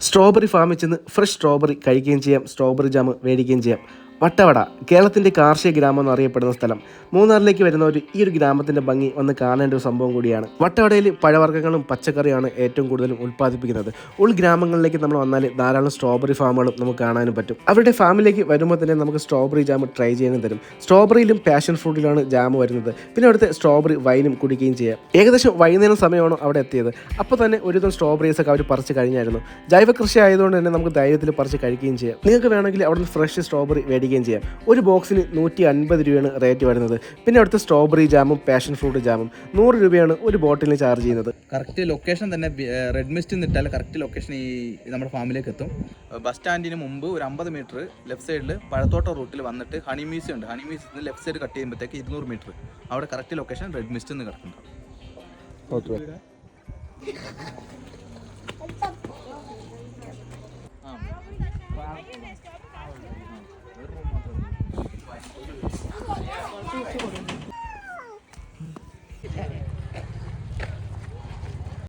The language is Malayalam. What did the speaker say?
സ്ട്രോബെറി ഫാമിൽ ചെന്ന് ഫ്രഷ് സ്ട്രോബെറി കഴിക്കുകയും ചെയ്യാം. സ്ട്രോബെറി ജാം മേടിക്കുകയും ചെയ്യാം. വട്ടവട കേരളത്തിന്റെ കാർഷിക ഗ്രാമം എന്നറിയപ്പെടുന്ന സ്ഥലം. മൂന്നാറിലേക്ക് വരുന്ന ഒരു ഈ ഒരു ഗ്രാമത്തിന്റെ ഭംഗി ഒന്ന് കാണേണ്ട ഒരു സംഭവം കൂടിയാണ്. വട്ടവടയിൽ പഴവർഗങ്ങളും പച്ചക്കറിയാണ് ഏറ്റവും കൂടുതലും ഉൽപ്പാദിപ്പിക്കുന്നത്. ഉൾഗ്രാമങ്ങളിലേക്ക് നമ്മൾ വന്നാൽ ധാരാളം സ്ട്രോബെറി ഫാമുകളും നമുക്ക് കാണാനും പറ്റും. അവരുടെ ഫാമിലേക്ക് വരുമ്പോൾ തന്നെ നമുക്ക് സ്ട്രോബെറി ജാം ട്രൈ ചെയ്യാനും തരും. സ്ട്രോബെറിയിലും പാഷൻ ഫ്രൂട്ടിലാണ് ജാം വരുന്നത്. പിന്നെ അവിടുത്തെ സ്ട്രോബെറി വൈനും കുടിക്കുകയും ചെയ്യാം. ഏകദേശം വൈകുന്നേരം സമയമാണ് അവിടെ എത്തിയത്. അപ്പോൾ തന്നെ ഒരുതരം സ്ട്രോബെറീസ് ഒക്കെ അവർ പറിച്ച് കഴിഞ്ഞായിരുന്നു. ജൈവ കൃഷി ആയതുകൊണ്ട് തന്നെ നമുക്ക് ധൈര്യത്തിൽ പറിച്ച് കഴിക്കുകയും ചെയ്യാം. നിങ്ങൾക്ക് വേണമെങ്കിൽ അവിടുന്ന് ഫ്രഷ് സ്ട്രോബെറി മേടിക്കുകയും ചെയ്യാം. ഒരു ബോക്സിന് നൂറ്റി അൻപത് രൂപയാണ് റേറ്റ് വരുന്നത്. പിന്നെ അവിടുത്തെ സ്ട്രോബെറി ജാമും പാഷൻ ഫ്രൂട്ട് ജാമും നൂറ് രൂപയാണ് ഒരു ബോട്ടിലിന് ചാർജ് ചെയ്യുന്നത്. കറക്റ്റ് ലൊക്കേഷൻ തന്നെ റെഡ് മിസ്റ്റ് ഇട്ടാൽ കറക്റ്റ് ലൊക്കേഷൻ ഈ നമ്മുടെ ഫാമിലേക്ക് എത്തും. ബസ് സ്റ്റാൻഡിന് മുമ്പ് ഒരു അമ്പത് മീറ്റർ ലെഫ്റ്റ് സൈഡിൽ പഴത്തോട്ട റൂട്ടിൽ വന്നിട്ട് ഹണി മ്യൂസിയം ഉണ്ട്. ഹണി നിന്ന് ലെഫ്റ്റ് സൈഡ് കട്ട് ചെയ്യുമ്പോഴത്തേക്ക് ഇരുന്നൂറ് മീറ്റർ അവിടെ കറക്റ്റ് ലൊക്കേഷൻ റെഡ് മിസ്റ്റ് എന്ന് കിടക്കുന്നുണ്ട്. ഓക്കെ 这个水的